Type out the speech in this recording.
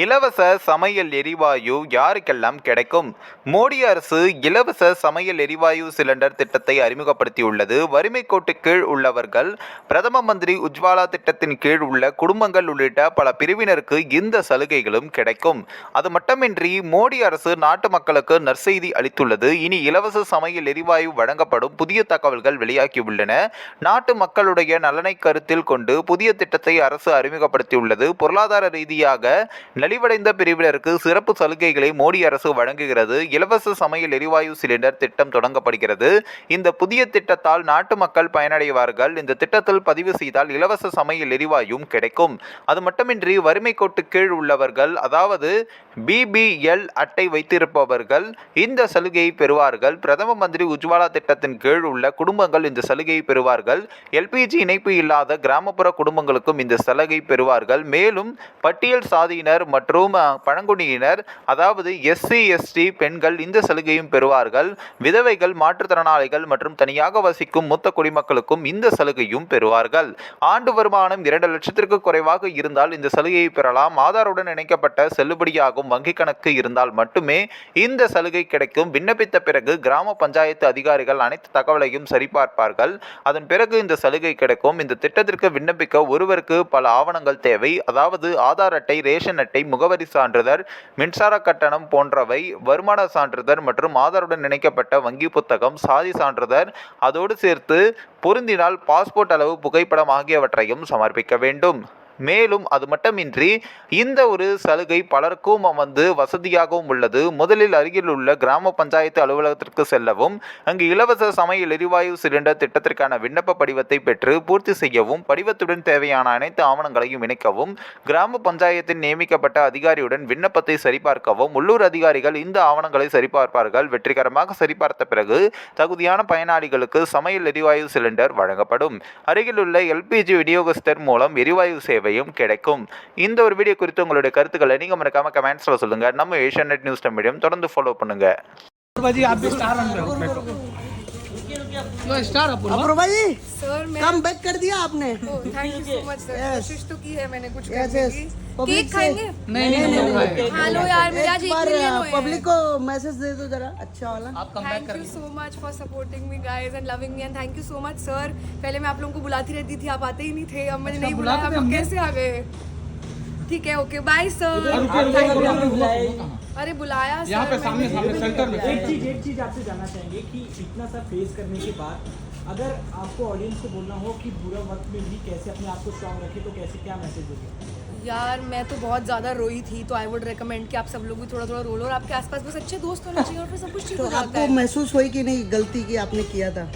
இலவச சமையல் எரிவாயு யாருக்கெல்லாம் கிடைக்கும்? மோடி அரசு இலவச சமையல் எரிவாயு சிலிண்டர் திட்டத்தை அறிமுகப்படுத்தியுள்ளது. வறுமை கோட்டு கீழ் உள்ளவர்கள் பிரதம மந்திரி உஜ்வாலா திட்டத்தின் கீழ் உள்ள குடும்பங்கள் உள்ளிட்ட பல பிரிவினருக்கு இந்த சலுகைகளும் கிடைக்கும். அது மட்டுமின்றி மோடி அரசு நாட்டு மக்களுக்கு நற்செய்தி அளித்துள்ளது. இனி இலவச சமையல் எரிவாயு வழங்கப்படும் புதிய தகவல்கள் வெளியாகியுள்ளன. நாட்டு மக்களுடைய நலனை கருத்தில் கொண்டு புதிய திட்டத்தை அரசு அறிமுகப்படுத்தியுள்ளது. பொருளாதார ரீதியாக நலிவடைந்த பிரிவினருக்கு சிறப்பு சலுகைகளை மோடி அரசு வழங்குகிறது. இலவச சமையல் எரிவாயு சிலிண்டர் திட்டம் தொடங்கப்படுகிறது. இந்த புதிய திட்டத்தால் நாட்டு மக்கள் பயனடைவார்கள். இந்த திட்டத்தில் பதிவு செய்தால் இலவச சமையல் எரிவாயும் கிடைக்கும். அது மட்டுமின்றி வறுமை கோட்டு கீழ் உள்ளவர்கள் அதாவது பிபிஎல் அட்டை வைத்திருப்பவர்கள் இந்த சலுகையை பெறுவார்கள். பிரதம மந்திரி உஜ்வாலா திட்டத்தின் கீழ் உள்ள குடும்பங்கள் இந்த சலுகையை பெறுவார்கள். எல்பிஜி இணைப்பு இல்லாத கிராமப்புற குடும்பங்களுக்கும் இந்த சலுகை பெறுவார்கள். மேலும் பட்டியல் சாதியினர் மற்றும் பழங்குடியினர் அதாவது எஸ்சி எஸ்டி பெண்கள் இந்த சலுகையும் பெறுவார்கள். விதவைகள் மாற்றுத்திறனாளிகள் மற்றும் தனியாக வசிக்கும் மூத்த குடிமக்களுக்கும் இந்த சலுகையும் பெறுவார்கள். ஆண்டு வருமானம் இரண்டு லட்சத்திற்கு குறைவாக இருந்தால் இந்த சலுகையை பெறலாம். ஆதாருடன் இணைக்கப்பட்ட செல்லுபடியாகும் வங்கிக் கணக்கு இருந்தால் மட்டுமே இந்த சலுகை கிடைக்கும். விண்ணப்பித்த பிறகு கிராம பஞ்சாயத்து அதிகாரிகள் அனைத்து தகவலையும் சரிபார்ப்பார்கள். அதன் பிறகு இந்த சலுகை கிடைக்கும். இந்த திட்டத்திற்கு விண்ணப்பிக்க ஒருவருக்கு பல ஆவணங்கள் தேவை. அதாவது ஆதார் அட்டை ரேஷன் அட்டை முகவரி சான்றிதழ் மின்சார கட்டணம் போன்றவை வருமான சான்றிதழ் மற்றும் ஆதாருடன் இணைக்கப்பட்ட வங்கி புத்தகம் சாதி சான்றிதழ் அதோடு சேர்த்து பொருந்தினால் பாஸ்போர்ட் அளவு புகைப்படம் ஆகியவற்றையும் சமர்ப்பிக்க வேண்டும். மேலும் அது மட்டுமின்றி இந்த ஒரு சலுகை பலருக்கும் வந்து வசதியாகவும் உள்ளது. முதலில் அருகில் உள்ள கிராம பஞ்சாயத்து அலுவலகத்திற்கு செல்லவும் அங்கு இலவச சமையல் எரிவாயு சிலிண்டர் திட்டத்திற்கான விண்ணப்ப படிவத்தை பெற்று பூர்த்தி செய்யவும் படிவத்துடன் தேவையான அனைத்து ஆவணங்களையும் இணைக்கவும் கிராம பஞ்சாயத்தின் நியமிக்கப்பட்ட அதிகாரியுடன் விண்ணப்பத்தை சரிபார்க்கவும் உள்ளூர் அதிகாரிகள் இந்த ஆவணங்களை சரிபார்ப்பார்கள். வெற்றிகரமாக சரிபார்த்த பிறகு தகுதியான பயனாளிகளுக்கு சமையல் எரிவாயு சிலிண்டர் வழங்கப்படும். அருகிலுள்ள எல்பிஜி விநியோகஸ்தர் மூலம் எரிவாயு சேவை சேவையும் கிடைக்கும். இந்த ஒரு வீடியோ குறித்து உங்களுடைய கருத்துக்களை நீங்கள் மறக்காம கமெண்ட்ஸில் சொல்லுங்க. நம்ம ஏஷியா நெட் நியூஸ் மீடியம் தொடர்ந்து ஃபாலோ பண்ணுங்க. लो स्टार अपूर्वा अपूर्वा जी सर मैं कम बैक कर दिया आपने। Thank you so much sir कोशिश तो की है मैंने कुछ करने की। केक खाएँगे? नहीं नहीं नहीं भाई हेलो यार मेरे आज एक मिलियन पब्लिक को मैसेज दे दो जरा। अच्छा वाला। आप come back thank you so much for supporting me guys and loving me and thank you so much sir पहले मैं आप लोगों को बुलाती रहती थी आप आते ही नहीं थे अब मैंने अच्छा, नहीं बुलाया आप कैसे आ गए? ठीक है ओके बाय सर अरे बुलाया यहाँ पे सामने सामने सेंटर में। एक चीज़ एक चीज़ आपसे जानना चाहेंगे कि इतना सब फेस करने के बाद अगर आपको ऑडियंस को बोलना हो कि बुरा वक्त में भी कैसे अपने आप को स्ट्रांग रखे तो कैसे क्या मैसेज दोगे? यार मैं तो बहुत ज़्यादा रोई थी तो आई वुड रिकमेंड कि आप सब लोग भी थोड़ा थोड़ा रो लो और आपके आसपास बस अच्छे दोस्त होने चाहिए और फिर सब कुछ ठीक तो हो जाता आपको है। महसूस हुई कि नहीं गलती की आपने किया था?